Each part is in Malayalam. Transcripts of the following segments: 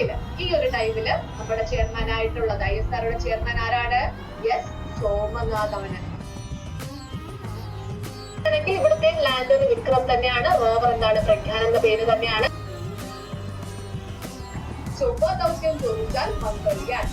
എങ്കിൽ ഈ ഒരു ടൈമിൽ നമ്മുടെ ചെയർമാൻ ആയിട്ടുള്ളത് ഐ എസ് ആറുടെ ചെയർമാൻ ആരാണ്? എസ് സോമനാഥവന് ആണെങ്കിൽ ഇവിടുത്തെ ലാൻഡർ വിക്രം തന്നെയാണ്. റോവർ എന്താണ് പ്രഖ്യാൻ എന്ന പേര് തന്നെയാണ്. ചൊവ്വ ദൗത്യം ചോദിച്ചാൽ മംഗൾയാൻ.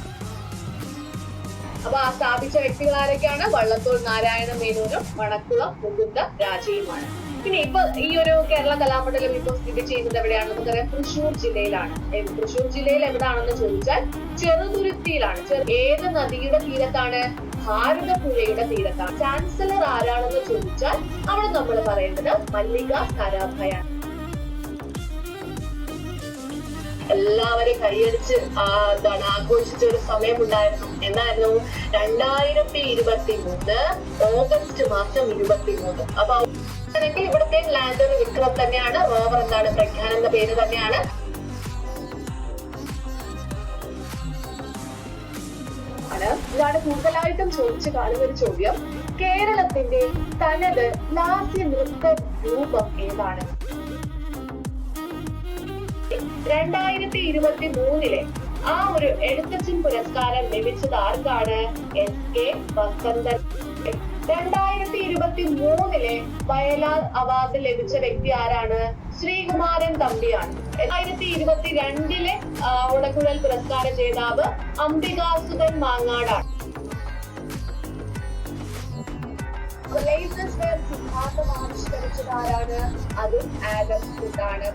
അപ്പൊ ആ സ്ഥാപിച്ച വ്യക്തികൾ ആരൊക്കെയാണ് വള്ളത്തോൾ നാരായണ മേനോനും മണക്കുളം മുകുന്ദ രാജയുമാണ്. പിന്നെ ഇപ്പൊ ഈ ഒരു കേരള കലാമണ്ഡലം ഇപ്പൊ സ്ഥിതി ചെയ്യുന്നത് എവിടെയാണ്? നമുക്കറിയാം തൃശ്ശൂർ ജില്ലയിലാണ്. തൃശൂർ ജില്ലയിൽ എവിടാണെന്ന് ചോദിച്ചാൽ ചെറുതുരുത്തിയിലാണ്. ഏത് നദിയുടെ തീരത്താണ്? ഭാരതപ്പുഴയുടെ തീരത്താണ്. ചാൻസലർ ആരാണെന്ന് ചോദിച്ചാൽ അവിടെ നമ്മൾ പറയുന്നത് മല്ലിക സാരാഭായാണ് എല്ലാവരും കൈയടിച്ച് എന്താണ് ആഘോഷിച്ച ഒരു സമയമുണ്ടായിരുന്നു. എന്നായിരുന്നു രണ്ടായിരത്തി ഇരുപത്തി മൂന്ന് ഓഗസ്റ്റ് മാസം ഇരുപത്തി മൂന്ന് അപ്പൊ ആണെങ്കിൽ ഇവിടുത്തെ ലാൻഡർ വിക്രം തന്നെയാണ് റോവർ എന്താണ് പ്രഖ്യാൻ എന്ന പേര് തന്നെയാണ്. ഇതാണ് കൂടുതലായിട്ടും ചോദിച്ചു കാണുന്ന ഒരു ചോദ്യം. കേരളത്തിന്റെ തനത് ലാസ്യ നൃത്ത രൂപം ഏതാണ്? രണ്ടായിരത്തി ഇരുപത്തി മൂന്നിലെ ആ ഒരു എഴുത്തച്ഛൻ പുരസ്കാരം ലഭിച്ചത് ആർക്കാണ്? S K Vasanthan. രണ്ടായിരത്തി ഇരുപത്തി മൂന്നിലെ വയലാർ അവാർഡ് ലഭിച്ച വ്യക്തി ആരാണ്? ശ്രീകുമാരൻ തമ്പിയാണ്. രണ്ടായിരത്തി ഇരുപത്തി രണ്ടിലെ ഉടക്കുഴൽ പുരസ്കാര ജേതാവ് അംബികാസുധൻ മാങ്ങാടാണ്. സിദ്ധാന്തം ആവിഷ്കരിച്ചത് ആരാണ്? അതും ആഡം ആണ്.